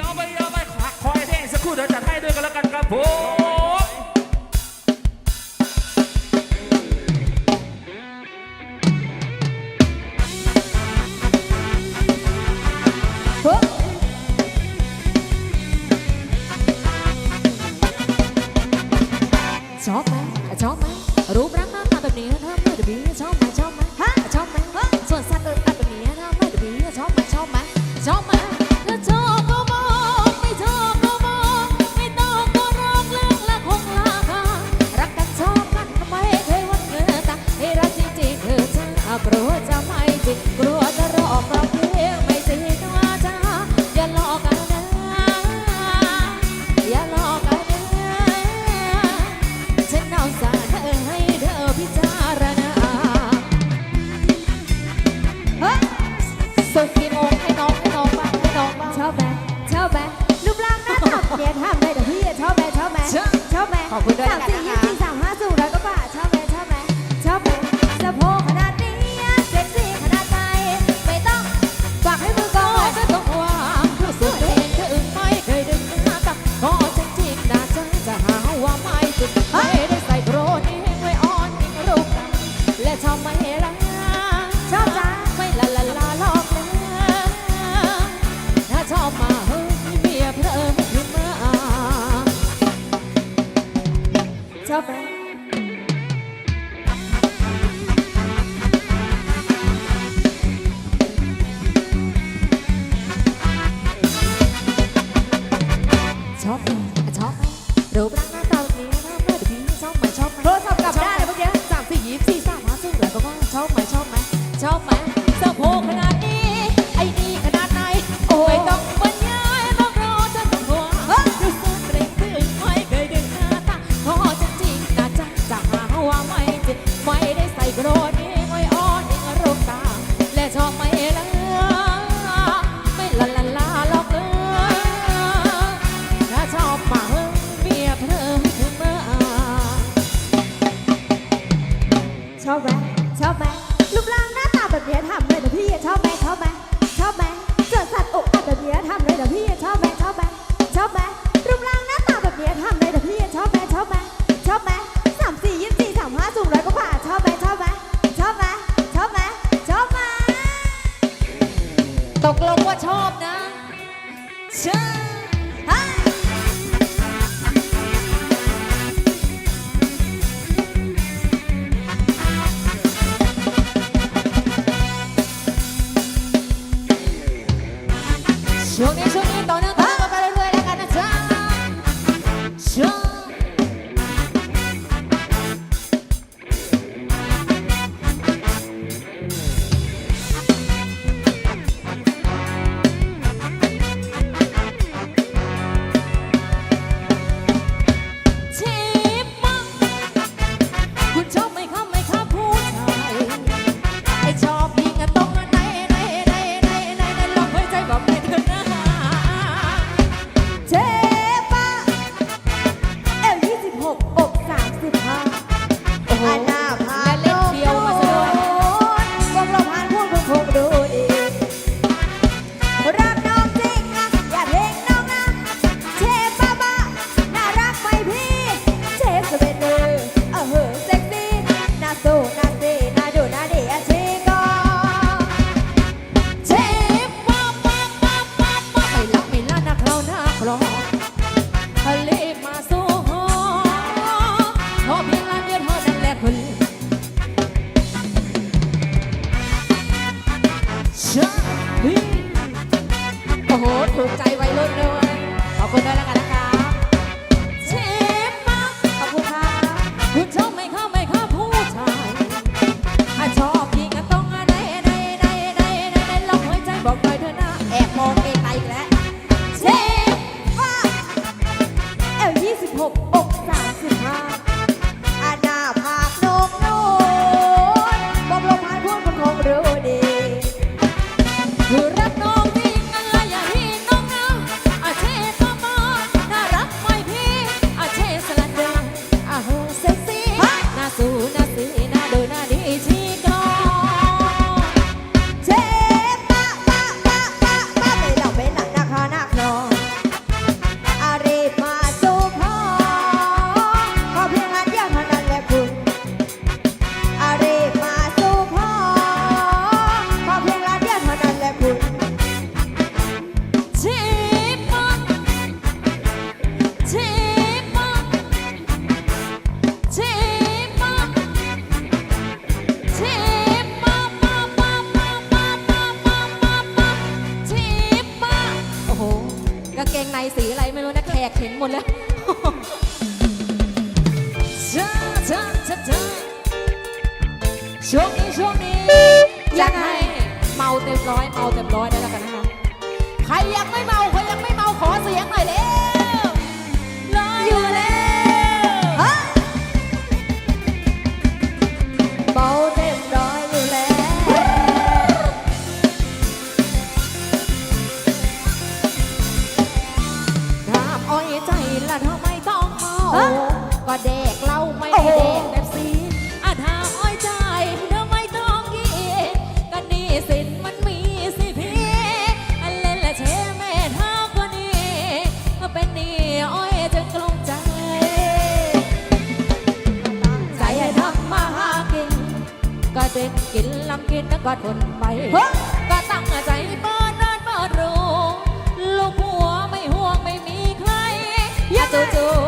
เอาไปเอาไปคอยเด้งสกครู่เดี๋ยจัดให้ด้วยกันแล้วกันคบชอบไหมชอบไหมรูปร่างหน้าตาแบบนี้เธอไม่ได้บีชอบไหม ชอบไหมชอบไหมชอบ ชอบนะ số หกอกสาม อย่